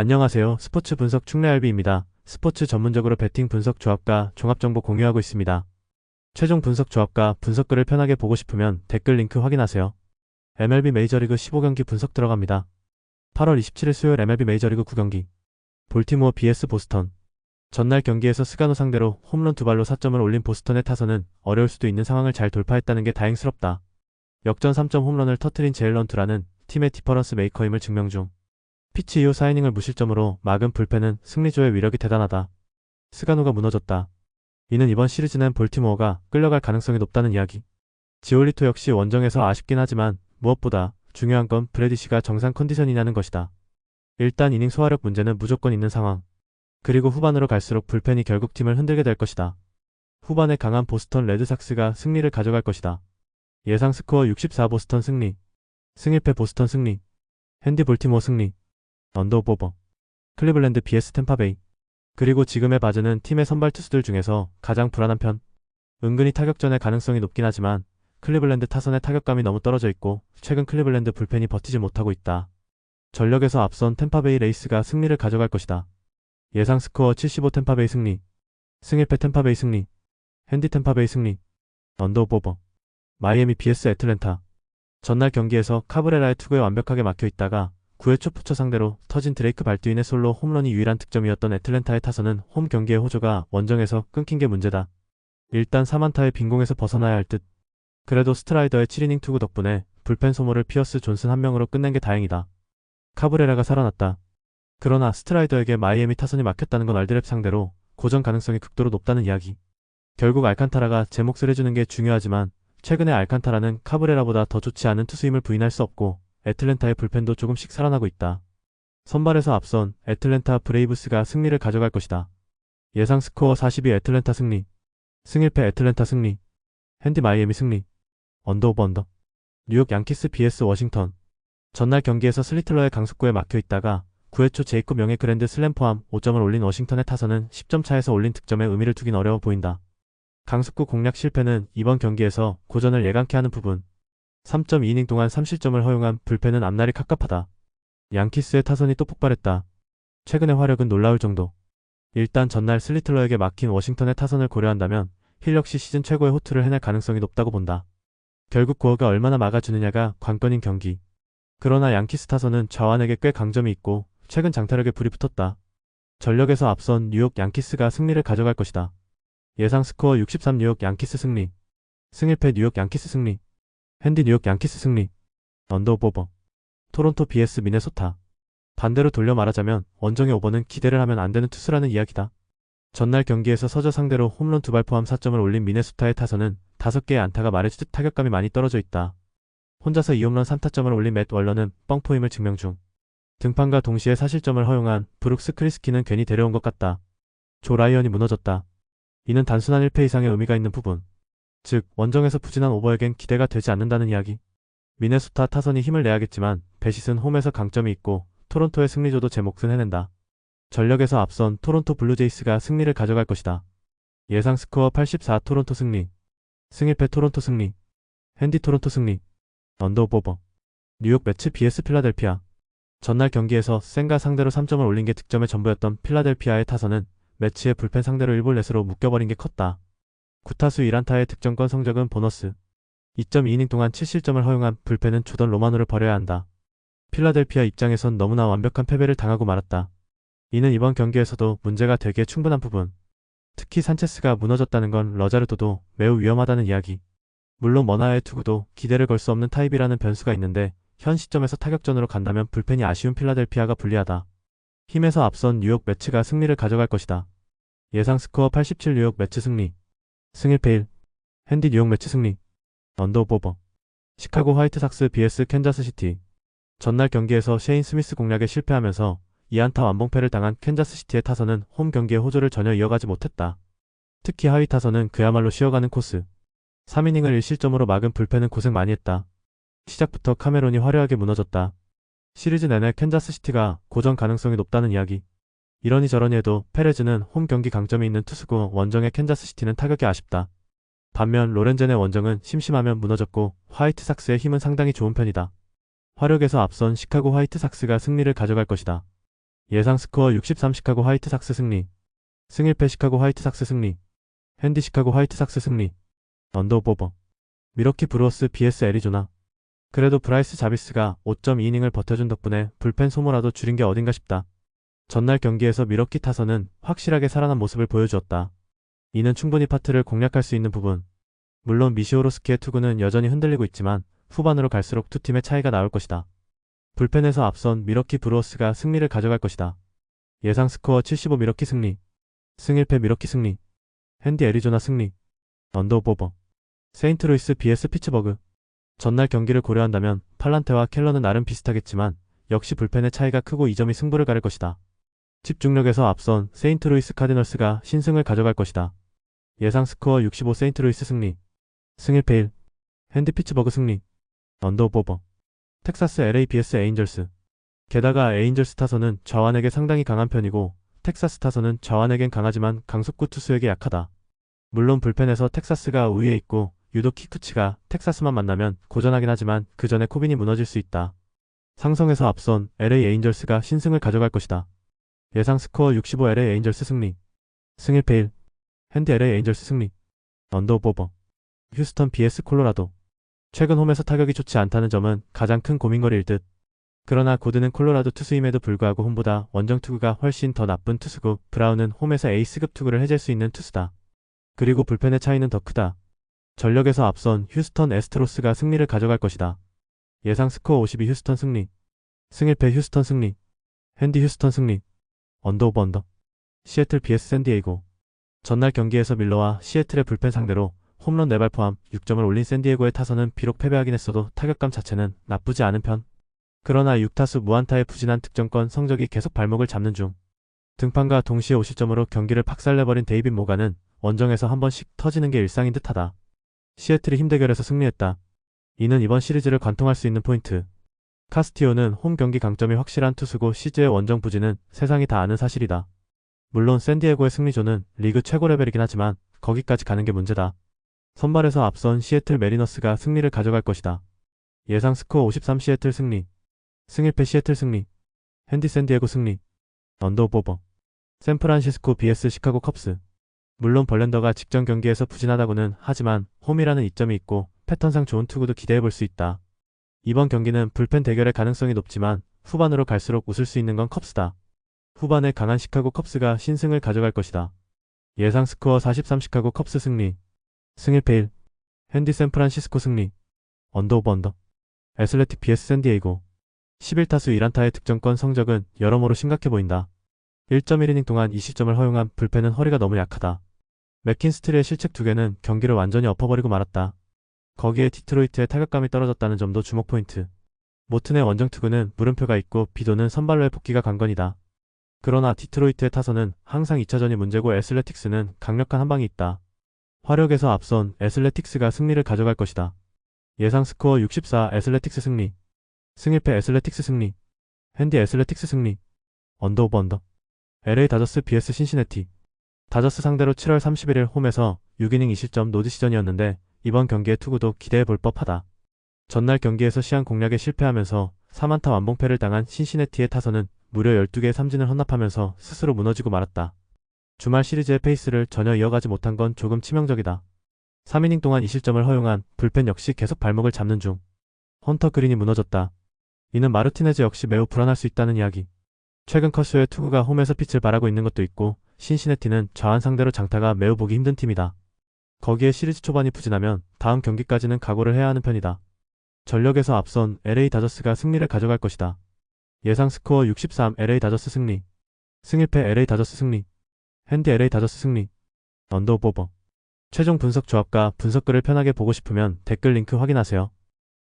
안녕하세요. 스포츠 분석 충래알비입니다. 스포츠 전문적으로 배팅 분석 조합과 종합정보 공유하고 있습니다. 최종 분석 조합과 분석글을 편하게 보고 싶으면 댓글 링크 확인하세요. MLB 메이저리그 15경기 분석 들어갑니다. 8월 27일 수요일 MLB 메이저리그 9경기 볼티모어 BS 보스턴 전날 경기에서 스가노 상대로 홈런 두 발로 4점을 올린 보스턴의 타선은 어려울 수도 있는 상황을 잘 돌파했다는 게 다행스럽다. 역전 3점 홈런을 터트린 제일 런 투라는 팀의 디퍼런스 메이커임을 증명 중. 피치 이후 4이닝을 무실점으로 막은 불펜은 승리조의 위력이 대단하다. 스가노가 무너졌다. 이는 이번 시리즈는 볼티모어가 끌려갈 가능성이 높다는 이야기. 지올리토 역시 원정에서 아쉽긴 하지만 무엇보다 중요한 건 브레디시가 정상 컨디션이냐는 것이다. 일단 이닝 소화력 문제는 무조건 있는 상황. 그리고 후반으로 갈수록 불펜이 결국 팀을 흔들게 될 것이다. 후반에 강한 보스턴 레드삭스가 승리를 가져갈 것이다. 예상 스코어 64 보스턴 승리. 승일패 보스턴 승리. 핸디 볼티모어 승리. 언더오버. 클리블랜드 BS 템파베이. 그리고 지금의 바즈는 팀의 선발 투수들 중에서 가장 불안한 편. 은근히 타격전의 가능성이 높긴 하지만 클리블랜드 타선의 타격감이 너무 떨어져 있고 최근 클리블랜드 불펜이 버티지 못하고 있다. 전력에서 앞선 템파베이 레이스가 승리를 가져갈 것이다. 예상 스코어 75 템파베이 승리. 승일패 템파베이 승리. 핸디 템파베이 승리. 언더오버. 마이애미 BS 애틀랜타. 전날 경기에서 카브레라의 투구에 완벽하게 막혀 있다가 9회 초 푸처 상대로 터진 드레이크 발두인의 솔로 홈런이 유일한 득점이었던 애틀랜타의 타선은 홈 경기의 호조가 원정에서 끊긴 게 문제다. 일단 4만타의 빈공에서 벗어나야 할 듯. 그래도 스트라이더의 7이닝 투구 덕분에 불펜 소모를 피어스 존슨 한 명으로 끝낸 게 다행이다. 카브레라가 살아났다. 그러나 스트라이더에게 마이애미 타선이 막혔다는 건 알드랩 상대로 고전 가능성이 극도로 높다는 이야기. 결국 알칸타라가 제 몫을 해주는 게 중요하지만 최근에 알칸타라는 카브레라보다 더 좋지 않은 투수임을 부인할 수 없고 애틀랜타의 불펜도 조금씩 살아나고 있다. 선발에서 앞선 애틀랜타 브레이브스가 승리를 가져갈 것이다. 예상 스코어 42 애틀랜타 승리. 승일패 애틀랜타 승리. 핸디 마이애미 승리. 언더 오버 언더. 뉴욕 양키스 BS 워싱턴. 전날 경기에서 슬리틀러의 강속구에 막혀 있다가 9회 초 제이콥 명예 그랜드 슬램 포함 5점을 올린 워싱턴의 타선은 10점 차에서 올린 득점에 의미를 두긴 어려워 보인다. 강속구 공략 실패는 이번 경기에서 고전을 예감케 하는 부분. 3.2이닝 동안 3실점을 허용한 불펜은 앞날이 깝깝하다. 양키스의 타선이 또 폭발했다. 최근의 화력은 놀라울 정도. 일단 전날 슬리틀러에게 막힌 워싱턴의 타선을 고려한다면 힐 역시 시즌 최고의 호투를 해낼 가능성이 높다고 본다. 결국 고어가 얼마나 막아주느냐가 관건인 경기. 그러나 양키스 타선은 좌완에게 꽤 강점이 있고 최근 장타력에 불이 붙었다. 전력에서 앞선 뉴욕 양키스가 승리를 가져갈 것이다. 예상 스코어 63 뉴욕 양키스 승리. 승일패 뉴욕 양키스 승리. 핸디 뉴욕 양키스 승리. 언더오버. 토론토 BS 미네소타. 반대로 돌려 말하자면 원정의 오버는 기대를 하면 안 되는 투수라는 이야기다. 전날 경기에서 서저 상대로 홈런 두 발 포함 4점을 올린 미네소타의 타선은 5개의 안타가 말해주듯 타격감이 많이 떨어져 있다. 혼자서 2홈런 3타점을 올린 맷 월러는 뻥포임을 증명 중. 등판과 동시에 사실점을 허용한 브룩스 크리스키는 괜히 데려온 것 같다. 조 라이언이 무너졌다. 이는 단순한 1패 이상의 의미가 있는 부분. 즉, 원정에서 부진한 오버에겐 기대가 되지 않는다는 이야기. 미네소타 타선이 힘을 내야겠지만 베시스는 홈에서 강점이 있고 토론토의 승리조도 제 몫은 해낸다. 전력에서 앞선 토론토 블루제이스가 승리를 가져갈 것이다. 예상 스코어 84 토론토 승리. 승일패 토론토 승리. 핸디 토론토 승리. 언더오버. 뉴욕 매츠 BS 필라델피아. 전날 경기에서 센가 상대로 3점을 올린 게 득점의 전부였던 필라델피아의 타선은 매치의 불펜 상대로 1볼 넷으로 묶여버린 게 컸다. 9타수 1안타의 득점권 성적은 보너스. 2.2이닝 동안 7실점을 허용한 불펜은 조던 로마노를 버려야 한다. 필라델피아 입장에선 너무나 완벽한 패배를 당하고 말았다. 이는 이번 경기에서도 문제가 되기에 충분한 부분. 특히 산체스가 무너졌다는 건 러자르도도 매우 위험하다는 이야기. 물론 머나의 투구도 기대를 걸 수 없는 타입이라는 변수가 있는데 현 시점에서 타격전으로 간다면 불펜이 아쉬운 필라델피아가 불리하다. 힘에서 앞선 뉴욕 매츠가 승리를 가져갈 것이다. 예상 스코어 87 뉴욕 매츠 승리. 승일패 1. 핸디 뉴욕 매츠 승리. 언더오버. 시카고 화이트삭스 BS 캔자스시티. 전날 경기에서 셰인 스미스 공략에 실패하면서 2안타 완봉패를 당한 캔자스시티의 타선은 홈 경기의 호조를 전혀 이어가지 못했다. 특히 하위 타선은 그야말로 쉬어가는 코스. 3이닝을 1실점으로 막은 불펜은 고생 많이 했다. 시작부터 카메론이 화려하게 무너졌다. 시리즈 내내 캔자스시티가 고전 가능성이 높다는 이야기. 이러니 저러니 해도 페레즈는 홈 경기 강점이 있는 투수고 원정의 캔자스시티는 타격이 아쉽다. 반면 로렌젠의 원정은 심심하면 무너졌고 화이트삭스의 힘은 상당히 좋은 편이다. 화력에서 앞선 시카고 화이트삭스가 승리를 가져갈 것이다. 예상 스코어 63 시카고 화이트삭스 승리. 승일패 시카고 화이트삭스 승리. 핸디 시카고 화이트삭스 승리. 언더 오버. 미러키 브루어스 BS 애리조나. 그래도 브라이스 자비스가 5.2이닝을 버텨준 덕분에 불펜 소모라도 줄인 게 어딘가 싶다. 전날 경기에서 미러키 타선은 확실하게 살아난 모습을 보여주었다. 이는 충분히 파트를 공략할 수 있는 부분. 물론 미시오로스키의 투구는 여전히 흔들리고 있지만 후반으로 갈수록 두 팀의 차이가 나올 것이다. 불펜에서 앞선 미러키 브루어스가 승리를 가져갈 것이다. 예상 스코어 75 미러키 승리. 승일패 미러키 승리. 핸디 애리조나 승리. 언더오버. 세인트루이스 BS 피츠버그. 전날 경기를 고려한다면 팔란테와 켈러는 나름 비슷하겠지만 역시 불펜의 차이가 크고 이 점이 승부를 가를 것이다. 집중력에서 앞선 세인트루이스 카디널스가 신승을 가져갈 것이다. 예상 스코어 65 세인트루이스 승리. 승일패 1. 핸디 피츠버그 승리. 언더오버. 텍사스 LA BS 에인절스. 게다가 에인절스 타선은 좌완에게 상당히 강한 편이고 텍사스 타선은 좌완에겐 강하지만 강속구 투수에게 약하다. 물론 불펜에서 텍사스가 우위에 있고 유독 키쿠치가 텍사스만 만나면 고전하긴 하지만 그 전에 코빈이 무너질 수 있다. 상성에서 앞선 LA 에인절스가 신승을 가져갈 것이다. 예상 스코어 65 LA 에인절스 승리. 승일패 1. 핸디 LA 에인절스 승리. 언더오버. 휴스턴 BS 콜로라도. 최근 홈에서 타격이 좋지 않다는 점은 가장 큰 고민거리일 듯. 그러나 고드는 콜로라도 투수임에도 불구하고 홈보다 원정 투구가 훨씬 더 나쁜 투수고 브라운은 홈에서 에이스급 투구를 해줄 수 있는 투수다. 그리고 불펜의 차이는 더 크다. 전력에서 앞선 휴스턴 에스트로스가 승리를 가져갈 것이다. 예상 스코어 52 휴스턴 승리. 승일패 휴스턴 승리. 핸디 휴스턴 승리. 언더오버 언더. 시애틀 BS 샌디에이고. 전날 경기에서 밀러와 시애틀의 불펜 상대로 홈런 4발 포함 6점을 올린 샌디에고의 타선은 비록 패배하긴 했어도 타격감 자체는 나쁘지 않은 편. 그러나 6타수 무안타의 부진한 득점권 성적이 계속 발목을 잡는 중. 등판과 동시에 5실점으로 경기를 박살내버린 데이빗 모가는 원정에서 한 번씩 터지는 게 일상인 듯하다. 시애틀이 힘대결에서 승리했다. 이는 이번 시리즈를 관통할 수 있는 포인트. 카스티오는 홈 경기 강점이 확실한 투수고 시즈의 원정 부진은 세상이 다 아는 사실이다. 물론 샌디에고의 승리조는 리그 최고 레벨이긴 하지만 거기까지 가는 게 문제다. 선발에서 앞선 시애틀 메리너스가 승리를 가져갈 것이다. 예상 스코어 53 시애틀 승리. 승일패 시애틀 승리. 핸디 샌디에고 승리. 언더오버. 샌프란시스코 BS 시카고 컵스. 물론 벌렌더가 직전 경기에서 부진하다고는 하지만 홈이라는 이점이 있고 패턴상 좋은 투구도 기대해 볼 수 있다. 이번 경기는 불펜 대결의 가능성이 높지만 후반으로 갈수록 웃을 수 있는 건 컵스다. 후반에 강한 시카고 컵스가 신승을 가져갈 것이다. 예상 스코어 43 시카고 컵스 승리. 승일패 1. 핸디 샌프란시스코 승리. 언더오버 언더. 애슬레틱 BS 샌디에이고. 11타수 1안타의 득점권 성적은 여러모로 심각해 보인다. 1.1이닝 동안 20점을 허용한 불펜은 허리가 너무 약하다. 맥킨스트리의 실책 두 개는 경기를 완전히 엎어버리고 말았다. 거기에 디트로이트의 타격감이 떨어졌다는 점도 주목 포인트. 모튼의 원정 투구는 물음표가 있고 비도는 선발로의 복귀가 관건이다. 그러나 디트로이트의 타선은 항상 2차전이 문제고 애슬레틱스는 강력한 한방이 있다. 화력에서 앞선 애슬레틱스가 승리를 가져갈 것이다. 예상 스코어 64 애슬레틱스 승리. 승일패 애슬레틱스 승리. 핸디 애슬레틱스 승리. 언더 오버 언더. LA 다저스 BS 신시내티. 다저스 상대로 7월 31일 홈에서 6이닝 2실점 노디 시전이었는데 이번 경기의 투구도 기대해 볼 법하다. 전날 경기에서 시한 공략에 실패하면서 3안타 완봉패를 당한 신시내티의 타선은 무려 12개의 삼진을 헌납하면서 스스로 무너지고 말았다. 주말 시리즈의 페이스를 전혀 이어가지 못한 건 조금 치명적이다. 3이닝 동안 2실점을 허용한 불펜 역시 계속 발목을 잡는 중. 헌터 그린이 무너졌다. 이는 마르티네즈 역시 매우 불안할 수 있다는 이야기. 최근 커스의 투구가 홈에서 pit을 발하고 있는 것도 있고 신시내티는 좌완 상대로 장타가 매우 보기 힘든 팀이다. 거기에 시리즈 초반이 부진하면 다음 경기까지는 각오를 해야 하는 편이다. 전력에서 앞선 LA 다저스가 승리를 가져갈 것이다. 예상 스코어 63 LA 다저스 승리. 승일패 LA 다저스 승리. 핸디 LA 다저스 승리. 언더오버. 최종 분석 조합과 분석글을 편하게 보고 싶으면 댓글 링크 확인하세요.